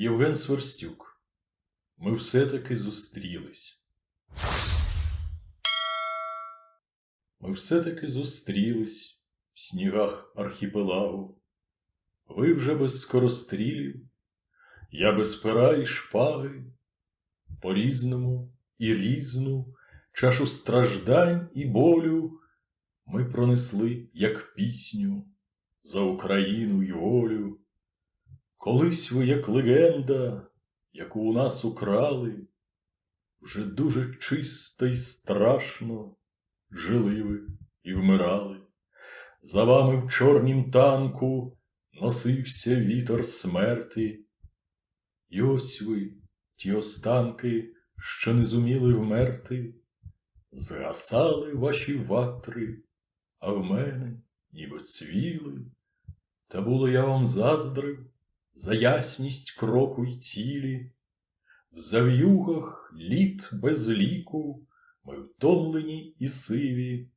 Євген Сверстюк. Ми все-таки зустрілись. Ми все-таки зустрілись в снігах архіпелагу. Ви вже без скорострілів, я без пера і шпаги, по-різному і різну чашу страждань і болю ми пронесли, як пісню, за Україну й волю. Колись ви, як легенда, яку у нас украли, вже дуже чисто й страшно жили ви і вмирали. За вами в чорнім танку носився вітер смерти. І ось ви, ті останки, що не зуміли вмерти, згасали ваші ватри, а в мене ніби цвіли. Та було я вам заздрив за ясність кроку й цілі. В зав'югах літ без ліку ми втомлені і сиві,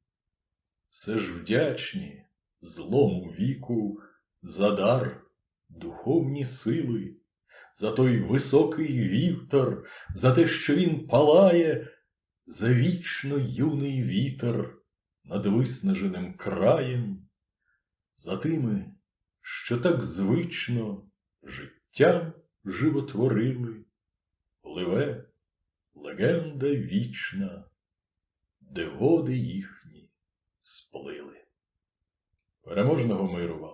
все ж вдячні злому віку за дар духовні сили, за той високий вівтар, за те, що він палає, за вічно юний вітер над виснаженим краєм, за тими, що так звично життям животворили, пливе легенда вічна, де води їхні сплили. Переможного миру!